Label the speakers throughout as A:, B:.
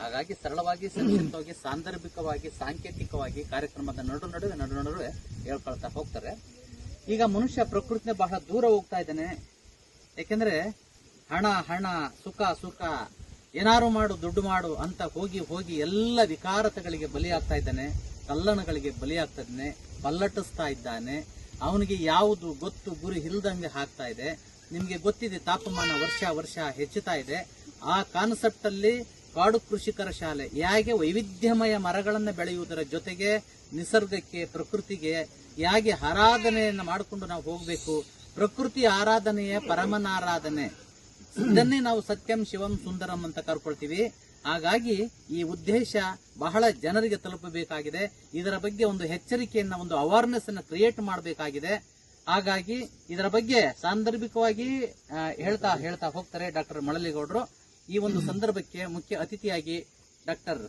A: ಹಾಗಾಗಿ ಸರಳವಾಗಿ ಸಂಕ್ಷಿಪ್ತವಾಗಿ ಸಾಂದರ್ಭಿಕವಾಗಿ, ಸಾಂಕೇತಿಕವಾಗಿ ಕಾರ್ಯಕ್ರಮದ ನಡು ನಡುವೆ ನಡು ನಡುವೆ ಹೇಳ್ಕೊಳ್ತಾ ಹೋಗ್ತಾರೆ. ಈಗ ಮನುಷ್ಯ ಪ್ರಕೃತಿನ ಬಹಳ ದೂರ ಹೋಗ್ತಾ ಇದ್ದಾನೆ. ಯಾಕೆಂದ್ರೆ ಹಣ ಹಣ, ಸುಖ ಸುಖ, ಏನಾರು ಮಾಡು, ದುಡ್ಡು ಮಾಡು ಅಂತ ಹೋಗಿ ಹೋಗಿ ಎಲ್ಲ ವಿಕಾರತೆಗಳಿಗೆ ಬಲಿಯಾಗ್ತಾ ಇದ್ದಾನೆ. ಕಲ್ಲಣಗಳಿಗೆ ಬಲಿಯಾಗ್ತಾ ಇದ್ದಾನೆ. ಪಲ್ಲಟಿಸ್ತಾ ಇದ್ದಾನೆ. ಅವನಿಗೆ ಯಾವುದು ಗೊತ್ತು, ಗುರಿ ಇಲ್ದಂಗೆ ಆಗ್ತಾ ಇದೆ. ನಿಮಗೆ ಗೊತ್ತಿದೆ, ತಾಪಮಾನ ವರ್ಷ ವರ್ಷ ಹೆಚ್ಚುತ್ತಾ ಇದೆ. ಆ ಕಾನ್ಸೆಪ್ಟ್ ಅಲ್ಲಿ ಕಾಡು ಕೃಷಿಕರ ಶಾಲೆ. ಹೇಗೆ ವೈವಿಧ್ಯಮಯ ಮರಗಳನ್ನು ಬೆಳೆಯುವುದರ ಜೊತೆಗೆ ನಿಸರ್ಗಕ್ಕೆ, ಪ್ರಕೃತಿಗೆ ಹೇಗೆ ಆರಾಧನೆಯನ್ನು ಮಾಡಿಕೊಂಡು ನಾವು ಹೋಗಬೇಕು? ಪ್ರಕೃತಿ ಆರಾಧನೆಯ ಪರಮನಾರಾಧನೆ ಇದನ್ನೇ ನಾವು ಸತ್ಯಂ, ಶಿವಂ, ಸುಂದರಂ ಅಂತ ಕರ್ಕೊಳ್ತೀವಿ. ಹಾಗಾಗಿ ಈ ಉದ್ದೇಶ ಬಹಳ ಜನರಿಗೆ ತಲುಪಬೇಕಾಗಿದೆ. ಇದರ ಬಗ್ಗೆ ಒಂದು ಎಚ್ಚರಿಕೆಯನ್ನ, ಒಂದು ಅವೇರ್ನೆಸ್ ಅನ್ನ ಕ್ರಿಯೇಟ್ ಮಾಡಬೇಕಾಗಿದೆ. ಹಾಗಾಗಿ ಇದರ ಬಗ್ಗೆ ಸಾಂದರ್ಭಿಕವಾಗಿ ಹೇಳ್ತಾ ಹೇಳ್ತಾ ಹೋಗ್ತಾರೆ ಡಾಕ್ಟರ್ ಮಳಲಿಗೌಡರು. ಈ ಒಂದು ಸಂದರ್ಭಕ್ಕೆ ಮುಖ್ಯ ಅತಿಥಿಯಾಗಿ ಡಾಕ್ಟರ್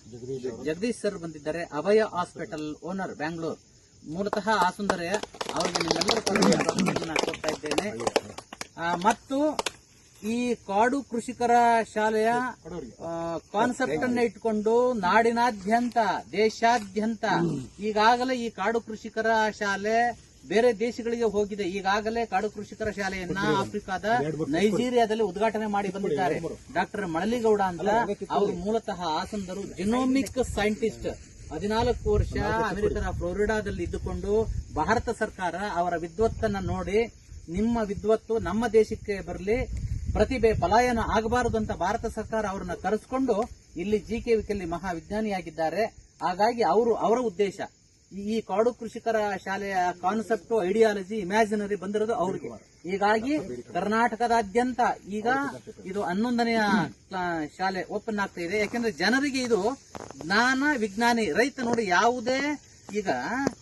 A: ಜಗದೀಶ್ ಸರ್ ಬಂದಿದ್ದಾರೆ. Abhaya hospital owner Bangalore. ಮೂಲತಃ ಆ ಆಸುಂದರ ಅವರಿಗೆ ನಿಮ್ಮೆಲ್ಲರ ಕೊಡ್ತಾ ಇದ್ದೇನೆ. ಮತ್ತು ಈ ಕಾಡು ಕೃಷಿಕರ ಶಾಲೆಯ ಕಾನ್ಸೆಪ್ಟ್ ಅನ್ನ ಇಟ್ಕೊಂಡು ನಾಡಿನಾದ್ಯಂತ ದೇಶಾದ್ಯಂತ ಈಗಾಗಲೇ ಈ ಕಾಡು ಕೃಷಿಕರ ಶಾಲೆ ಬೇರೆ ದೇಶಗಳಿಗೆ ಹೋಗಿದೆ. ಈಗಾಗಲೇ ಕಾಡು ಕೃಷಿಕರ ಶಾಲೆಯನ್ನ ಆಫ್ರಿಕಾದ ನೈಜೀರಿಯಾದಲ್ಲಿ ಉದ್ಘಾಟನೆ ಮಾಡಿ ಬಂದಿದ್ದಾರೆ. ಡಾಕ್ಟರ್ ಮಳಲಿಗೌಡ ಅಂತ ಅವರು ಮೂಲತಃ ಆಸಂದರು. ಜಿನೋಮಿಕ್ ಸೈಂಟಿಸ್ಟ್ ಹದಿನಾಲ್ಕು ವರ್ಷ ಅಮೆರಿಕದ ಫ್ಲೋರಿಡಾದಲ್ಲಿ ಇದ್ದುಕೊಂಡು ಭಾರತ ಸರ್ಕಾರ ಅವರ ವಿದ್ವತ್ತನ್ನ ನೋಡಿ ನಿಮ್ಮ ವಿದ್ವತ್ತು ನಮ್ಮ ದೇಶಕ್ಕೆ ಬರಲಿ ಪ್ರತಿಭೆ ಪಲಾಯನ ಆಗಬಾರದು ಅಂತ ಭಾರತ ಸರ್ಕಾರ ಅವರನ್ನ ಕರೆಸ್ಕೊಂಡು ಇಲ್ಲಿ ಜಿ ಕೆ ವಿಕಲ್ಲಿ ಮಹಾವಿಜ್ಞಾನಿಯಾಗಿದ್ದಾರೆ. ಹಾಗಾಗಿ ಅವರು ಅವರ ಉದ್ದೇಶ ಈ- ಕಾಡು ಕೃಷಿಕರ ಶಾಲೆಯ ಕಾನ್ಸೆಪ್ಟ್ ಐಡಿಯಾಲಜಿ ಇಮ್ಯಾಜಿನರಿ ಬಂದಿರೋದು ಅವ್ರಿಗೆ. ಹೀಗಾಗಿ ಕರ್ನಾಟಕದಾದ್ಯಂತ ಈಗ ಇದು ಹನ್ನೊಂದನೆಯ ಶಾಲೆ ಓಪನ್ ಆಗ್ತಾ ಇದೆ. ಯಾಕೆಂದ್ರೆ ಜನರಿಗೆ ಇದು ಜ್ಞಾನ, ವಿಜ್ಞಾನಿ, ರೈತ ನೋಡಿ ಯಾವುದೇ ಈಗ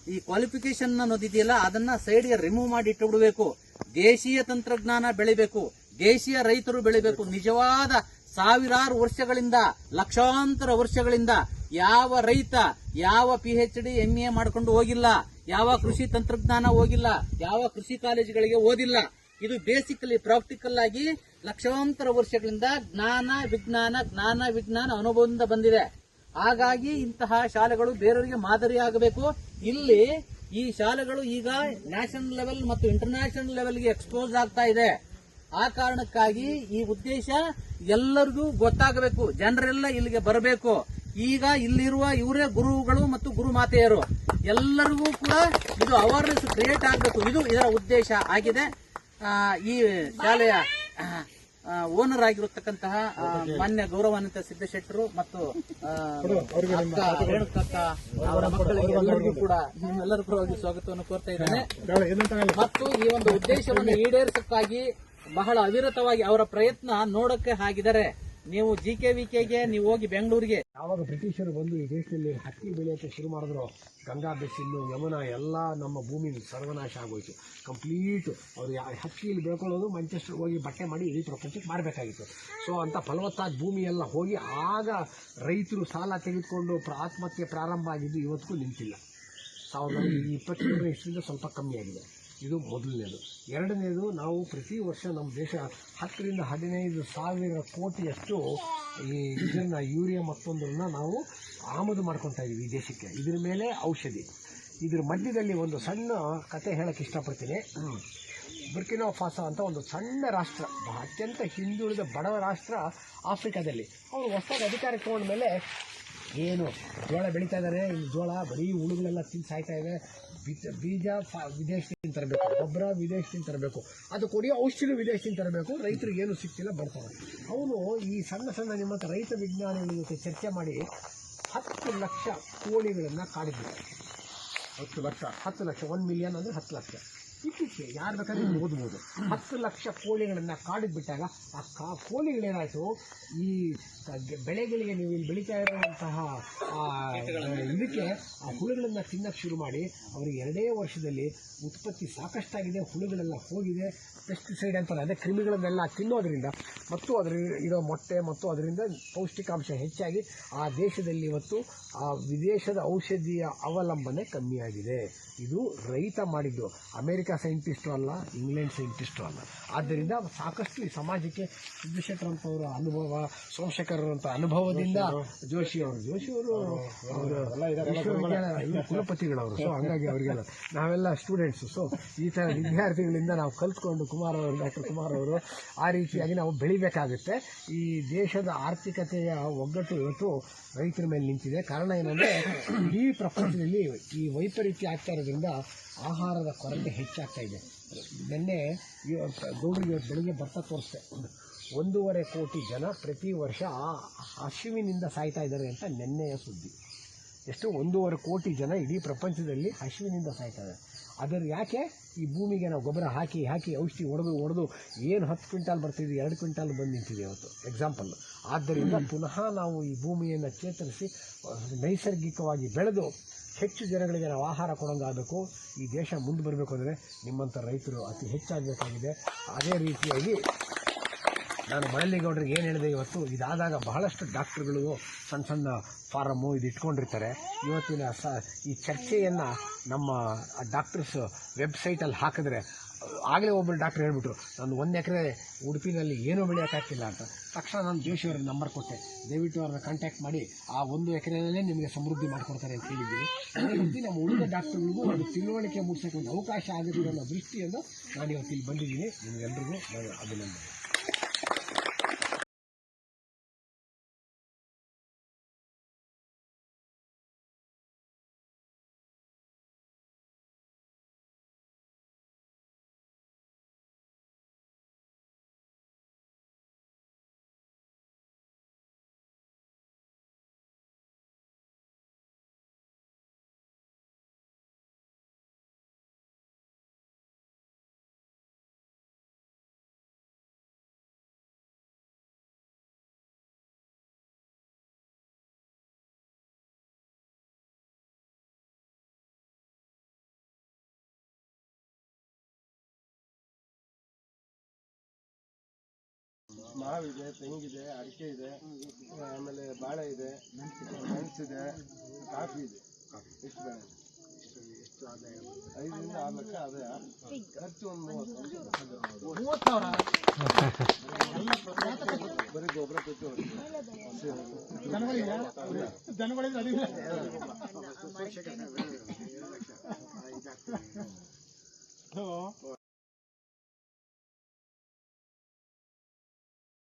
A: ಈ ಕ್ವಾಲಿಫಿಕೇಶನ್ ಅನ್ನೋದಿದೆಯಲ್ಲ, ಅದನ್ನ ಸೈಡ್ಗೆ ರಿಮೂವ್ ಮಾಡಿ ಇಟ್ಟುಬಿಡಬೇಕು ದೇಶೀಯ ತಂತ್ರಜ್ಞಾನ ಬೆಳಿಬೇಕು. ದೇಶೀಯ ರೈತರು ಬೆಳಿಬೇಕು. ನಿಜವಾದ ಸಾವಿರಾರು ವರ್ಷಗಳಿಂದ, ಲಕ್ಷಾಂತರ ವರ್ಷಗಳಿಂದ ಯಾವ ರೈತ, ಯಾವ P H D M A ಮಾಡ್ಕೊಂಡು ಹೋಗಿಲ್ಲ, ಯಾವ ಕೃಷಿ ತಂತ್ರಜ್ಞಾನ ಹೋಗಿಲ್ಲ, ಯಾವ ಕೃಷಿ ಕಾಲೇಜುಗಳಿಗೆ ಓದಿಲ್ಲ, ಇದು ಬೇಸಿಕಲಿ ಪ್ರಾಕ್ಟಿಕಲ್ ಆಗಿ ಲಕ್ಷಾಂತರ ವರ್ಷಗಳಿಂದ ಜ್ಞಾನ, ವಿಜ್ಞಾನ ಜ್ಞಾನ, ವಿಜ್ಞಾನ ಅನುಭವದಿಂದ ಬಂದಿದೆ. ಹಾಗಾಗಿ ಇಂತಹ ಶಾಲೆಗಳು ಬೇರೆಯವರಿಗೆ ಮಾದರಿಯಾಗಬೇಕು ಇಲ್ಲಿ ಈ ಶಾಲೆಗಳು ಈಗ ನ್ಯಾಷನಲ್ ಲೆವೆಲ್ ಮತ್ತು ಇಂಟರ್ನ್ಯಾಷನಲ್ ಲೆವೆಲ್ಗೆ ಎಕ್ಸ್ಪೋಸ್ ಆಗ್ತಾ ಇದೆ. ಆ ಕಾರಣಕ್ಕಾಗಿ ಈ ಉದ್ದೇಶ ಎಲ್ಲರಿಗೂ ಗೊತ್ತಾಗಬೇಕು. ಜನರೆಲ್ಲ ಇಲ್ಲಿಗೆ ಬರಬೇಕು. ಈಗ ಇಲ್ಲಿರುವ ಇವರೇ ಗುರುಗಳು ಮತ್ತು ಗುರುಮಾತೆಯರು. ಎಲ್ಲರಿಗೂ ಕೂಡ ಇದು ಅವೇರ್ನೆಸ್ ಕ್ರಿಯೇಟ್ ಆಗಬೇಕು. ಇದು ಇದರ ಉದ್ದೇಶ ಆಗಿದೆ. ಈ ಶಾಲೆಯ ಓನರ್ ಆಗಿರತಕ್ಕಂತಹ ಮಾನ್ಯ ಗೌರವಾನ್ವಿತ ಸಿದ್ದಶೆಟ್ಟರು ಮತ್ತು ಅವರ ಮಕ್ಕಳಿಗೆ ಎಲ್ಲರಿಗೂ ಕೂಡ ನಿಮ್ಮೆಲ್ಲರ ಪರವಾಗಿ ಸ್ವಾಗತವನ್ನು ಕೋರ್ತಾ ಇದ್ದೇನೆ. ಮತ್ತು ಈ ಒಂದು ಉದ್ದೇಶವನ್ನು ಈಡೇರಿಸಕ್ಕಾಗಿ ಬಹಳ ಅವಿರತವಾಗಿ ಅವರ ಪ್ರಯತ್ನ ನೋಡಕ್ಕೆ ಆಗಿದ್ದಾರೆ. ನೀವು ಜಿ ಕೆ ವಿ ಕೆಗೆ ನೀವು ಹೋಗಿ ಬೆಂಗಳೂರಿಗೆ.
B: ಯಾವಾಗ ಬ್ರಿಟಿಷರು ಬಂದು ಈ ದೇಶದಲ್ಲಿ ಹತ್ತಿ ಬೆಳೆಯೋಕೆ ಶುರು ಮಾಡಿದ್ರು, ಗಂಗಾ ಬೆಸಿಲು, ಯಮುನಾ ಎಲ್ಲ ನಮ್ಮ ಭೂಮಿ ಸರ್ವನಾಶ ಆಗೋಯ್ತು. ಕಂಪ್ಲೀಟ್ ಅವ್ರು ಹತ್ತಿಯಲ್ಲಿ ಬೆಳ್ಕೊಳ್ಳೋದು ಮಂಚೆಸ್ಟರ್ ಹೋಗಿ ಬಟ್ಟೆ ಮಾಡಿ ಇಡೀ ಪ್ರಪಂಚಕ್ಕೆ ಮಾಡಬೇಕಾಗಿತ್ತು ಸೊ ಅಂಥ ಫಲವತ್ತಾದ ಭೂಮಿ ಎಲ್ಲ ಹೋಗಿ ಆಗ ರೈತರು ಸಾಲ ತೆಗೆದುಕೊಂಡು ಆತ್ಮಹತ್ಯೆ ಪ್ರಾರಂಭ ಆಗಿದ್ದು ಇವತ್ತಿಗೂ ನಿಂತಿಲ್ಲ. ಸಾವಿರದ ಈ ಇಪ್ಪತ್ತೇಳನೇ ಇಷ್ಟರಿಂದ ಸ್ವಲ್ಪ ಕಮ್ಮಿ ಆಗಿದೆ. ಇದು ಮೊದಲನೇದು. ಎರಡನೇದು, ನಾವು ಪ್ರತಿ ವರ್ಷ ನಮ್ಮ ದೇಶ ಹತ್ತರಿಂದ ಹದಿನೈದು ಸಾವಿರ ಕೋಟಿಯಷ್ಟು ಈ ಇದನ್ನು ಯೂರಿಯಾ ಮತ್ತೊಂದನ್ನು ನಾವು ಆಮದು ಮಾಡ್ಕೊತಾ ಇದ್ದೀವಿ ಈ ದೇಶಕ್ಕೆ. ಇದ್ರ ಮೇಲೆ ಔಷಧಿ. ಇದ್ರ ಮಧ್ಯದಲ್ಲಿ ಒಂದು ಸಣ್ಣ ಕತೆ ಹೇಳಕ್ಕೆ ಇಷ್ಟಪಡ್ತೀನಿ. ಬುರ್ಕಿನೋ ಫಾಸೋ ಅಂತ ಒಂದು ಸಣ್ಣ ರಾಷ್ಟ್ರ, ಅತ್ಯಂತ ಹಿಂದುಳಿದ ಬಡವ ರಾಷ್ಟ್ರ ಆಫ್ರಿಕಾದಲ್ಲಿ. ಅವರು ಹೊಸದಾಗಿ ಅಧಿಕಾರಕ್ಕೆ ಮೇಲೆ ಏನು? ಜೋಳ ಬೆಳೀತಾ ಇದ್ದಾರೆ ಜೋಳ, ಬರೀ ಹುಳುಗಳೆಲ್ಲ ತಿಂದು ಸಾಯ್ತಾ ಇದೆ ಬೀಜ ವಿದೇಶದಿಂದ ತರಬೇಕು. ಗೊಬ್ಬರ ವಿದೇಶದಿಂದ ತರಬೇಕು. ಅದು ಕೊಡಿ ಔಷಧಿ ವಿದೇಶದಿಂದ ತರಬೇಕು. ರೈತರಿಗೆ ಏನು ಸಿಗ್ತಿಲ್ಲ, ಬರ್ತಾರೆ. ಅವನು ಈ ಸಣ್ಣ ಸಣ್ಣ ನಿಮ್ಮ ರೈತ ವಿಜ್ಞಾನಿಗಳ ಜೊತೆ ಚರ್ಚೆ ಮಾಡಿ ಹತ್ತು ಲಕ್ಷ ಕೋಳಿಗಳನ್ನು ಕಾಡಿದ್ದಾರೆ ಹತ್ತು ಲಕ್ಷ ಹತ್ತು ಲಕ್ಷ ಒನ್ ಮಿಲಿಯನ್ ಅಂದರೆ ಹತ್ತು ಲಕ್ಷ. ಇತ್ತೀಚೆಗೆ ಯಾರು ಬೇಕಾದ್ರೂ ಓದ್ಬೋದು. ಹತ್ತು ಲಕ್ಷ ಕೋಳಿಗಳನ್ನು ಕಾಡಿಗೆ ಬಿಟ್ಟಾಗ ಆ ಕಾ, ಕೋಳಿಗಳೇನಾಯಿತು, ಈ ಬೆಳೆಗಳಿಗೆ ನೀವು ಇಲ್ಲಿ ಬೆಳೀತಾ ಇರುವಂತಹ ಆ, ಇದಕ್ಕೆ ಆ ಹುಳುಗಳನ್ನು ತಿನ್ನಕ್ಕೆ ಶುರು ಮಾಡಿ ಅವರಿಗೆ ಎರಡೇ ವರ್ಷದಲ್ಲಿ ಉತ್ಪತ್ತಿ ಸಾಕಷ್ಟಾಗಿದೆ ಹುಳುಗಳೆಲ್ಲ ಹೋಗಿದೆ ಪೆಸ್ಟಿಸೈಡ್ ಅಂತಾರೆ ಅದೇ ಕ್ರಿಮಿಗಳನ್ನೆಲ್ಲ ತಿನ್ನೋದರಿಂದ ಮತ್ತು ಅದರ ಇರೋ ಮೊಟ್ಟೆ ಮತ್ತು ಅದರಿಂದ ಪೌಷ್ಟಿಕಾಂಶ ಹೆಚ್ಚಾಗಿ ಆ ದೇಶದಲ್ಲಿ ಇವತ್ತು ಆ ವಿದೇಶದ ಔಷಧಿಯ ಅವಲಂಬನೆ ಕಮ್ಮಿಯಾಗಿದೆ. ಇದು ರೈತ ಮಾಡಿದ್ದು. ಅಮೆರಿಕ ಸೈಂಟಿಸ್ಟು ಅಲ್ಲ ಇಂಗ್ಲೆಂಡ್ ಸೈಂಟಿಸ್ಟು ಅಲ್ಲ. ಆದ್ದರಿಂದ ಸಾಕಷ್ಟು ಈ ಸಮಾಜಕ್ಕೆ ಸಿದ್ದಶೆಟ್ಟರಂತವರ ಅನುಭವ ಸೋಮಶೇಖರಂತ ಅನುಭವದಿಂದ ಜೋಶಿ ಅವರು. ಜೋಶಿ ಅವರು ಕುಲಪತಿಗಳವರು ಸೊ ಹಂಗಾಗಿ ಅವರಿಗೆಲ್ಲ ನಾವೆಲ್ಲ ಸ್ಟೂಡೆಂಟ್ಸು ಸೊ ಈ ಥರ ವಿದ್ಯಾರ್ಥಿಗಳಿಂದ ನಾವು ಕಲ್ತ್ಕೊಂಡು ಕುಮಾರ್ ಅವರು ಡಾಕ್ಟರ್ ಕುಮಾರ್ ಅವರು ಆ ರೀತಿಯಾಗಿ ನಾವು ಬೆಳಿಬೇಕಾಗುತ್ತೆ. ಈ ದೇಶದ ಆರ್ಥಿಕತೆಯ ಒಗ್ಗಟ್ಟು ಇವತ್ತು ರೈತರ ಮೇಲೆ ನಿಂತಿದೆ. ಕಾರಣ ಏನಂದರೆ ಇಡೀ ಪ್ರಪಂಚದಲ್ಲಿ ಈ ವೈಪರೀತ್ಯ ಆಗ್ತಾ ಇರೋದ್ರಿಂದ ಆಹಾರದ ಕೊರತೆ ಹೆಚ್ಚಾಗ್ತಾ ಇದೆ. ನಿನ್ನೆ ಗೌಡ್ರಿ ಇವತ್ತು ಬೆಳಿಗ್ಗೆ ಬರ್ತಾ ತೋರಿಸ್ತೆ ಒಂದೂವರೆ ಕೋಟಿ ಜನ ಪ್ರತಿ ವರ್ಷ ಆ ಹಸಿವಿನಿಂದ ಸಾಯ್ತಾ ಇದ್ದಾರೆ ಅಂತ ನಿನ್ನೆಯ ಸುದ್ದಿ. ಎಷ್ಟು ಒಂದೂವರೆ ಕೋಟಿ ಜನ ಇಡೀ ಪ್ರಪಂಚದಲ್ಲಿ ಹಸಿವಿನಿಂದ ಸಾಯ್ತಾರೆ. ಅದರ ಯಾಕೆ? ಈ ಭೂಮಿಗೆ ನಾವು ಗೊಬ್ಬರ ಹಾಕಿ ಹಾಕಿ ಔಷಧಿ ಹೊಡೆದು ಹೊಡೆದು ಏನು ಹತ್ತು ಕ್ವಿಂಟಾಲ್ ಬರ್ತಿದ್ವಿ ಎರಡು ಕ್ವಿಂಟಾಲ್ ಬಂದು ನಿಂತಿದೆ ಇವತ್ತು. ಎಕ್ಸಾಂಪಲ್ ಆದ್ದರಿಂದ ಪುನಃ ನಾವು ಈ ಭೂಮಿಯನ್ನು ಚೇತರಿಸಿ, ನೈಸರ್ಗಿಕವಾಗಿ ಬೆಳೆದು ಹೆಚ್ಚು ಜನಗಳಿಗೆ ನಾವು ಆಹಾರ ಕೊಡೋಂಗಾಗಬೇಕು. ಈ ದೇಶ ಮುಂದೆ ಬರಬೇಕು ಅಂದರೆ ನಿಮ್ಮಂಥ ರೈತರು ಅತಿ ಹೆಚ್ಚಾಗಬೇಕಾಗಿದೆ. ಅದೇ ರೀತಿಯಾಗಿ ನಾನು ಮಳಲಿಗೌಡರಿಗೆ ಏನು ಹೇಳಿದೆ ಇವತ್ತು, ಇದಾದಾಗ ಬಹಳಷ್ಟು ಡಾಕ್ಟ್ರುಗಳು ಸಣ್ಣ ಸಣ್ಣ ಫಾರಮ್ಮು ಇದು ಇಟ್ಕೊಂಡಿರ್ತಾರೆ. ಇವತ್ತಿನ ಸ, ಈ ಚರ್ಚೆಯನ್ನು ನಮ್ಮ ಡಾಕ್ಟರ್ಸ್ ವೆಬ್ಸೈಟಲ್ಲಿ ಹಾಕಿದ್ರೆ, ಆಗಲೇ ಒಬ್ಬರು ಡಾಕ್ಟರ್ ಹೇಳ್ಬಿಟ್ರು, ನಾನು ಒಂದು ಎಕರೆ ಉಡುಪಿನಲ್ಲಿ ಏನೂ ಬೆಳೆಯೋಕ್ಕಾಗ್ತಿಲ್ಲ ಅಂತ. ತಕ್ಷಣ ನಾನು ಜೋಶಿ ಅವ್ರಿಗೆ ನಂಬರ್ ಕೊಟ್ಟೆ. ದಯವಿಟ್ಟು ಅವ್ರನ್ನ ಕಾಂಟ್ಯಾಕ್ಟ್ ಮಾಡಿ, ಆ ಒಂದು ಎಕರೆಯಲ್ಲೇ ನಿಮಗೆ ಸಮೃದ್ಧಿ ಮಾಡಿಕೊಡ್ತಾರೆ ಅಂತ ಹೇಳಿದ್ದೀನಿ ಅದೇ ರೀತಿ ನಮ್ಮ ಉಳಿದ ಡಾಕ್ಟರ್ಗಳಿಗೂ ಒಂದು ತಿಳುವಳಿಕೆ ಮೂಡಿಸೋಕೆ ಒಂದು ಅವಕಾಶ ಆಗುತ್ತೆ ಅನ್ನೋ ದೃಷ್ಟಿಯಿಂದ ನಾನು ಇವತ್ತು ಇಲ್ಲಿ ಬಂದಿದ್ದೀನಿ. ನಿಮಗೆಲ್ರಿಗೂ ನಾನು ಅಭಿನಂದನೆ.
C: ಮಾವಿದೆ ತೆಂಗಿದೆ ಅಡಿಕೆ ಇದೆ ಆಮೇಲೆ ಬಾಳೆ ಇದೆ ಮೆಣಸಿದೆ ಕಾಫಿ ಇದೆ. ಎಷ್ಟು ಬೆಳೆ?
B: ಎಷ್ಟು ಆದಾಯ
C: ಐದರಿಂದ ಆರು ಲಕ್ಷ ಆದಾಯ ಖರ್ಚು ಒಂದು ಮೂವತ್ತು.
A: ಮೂವತ್ತು ಸಾವಿರ?
C: ಬರೀ ಗೊಬ್ಬರ ಕೊಟ್ಟು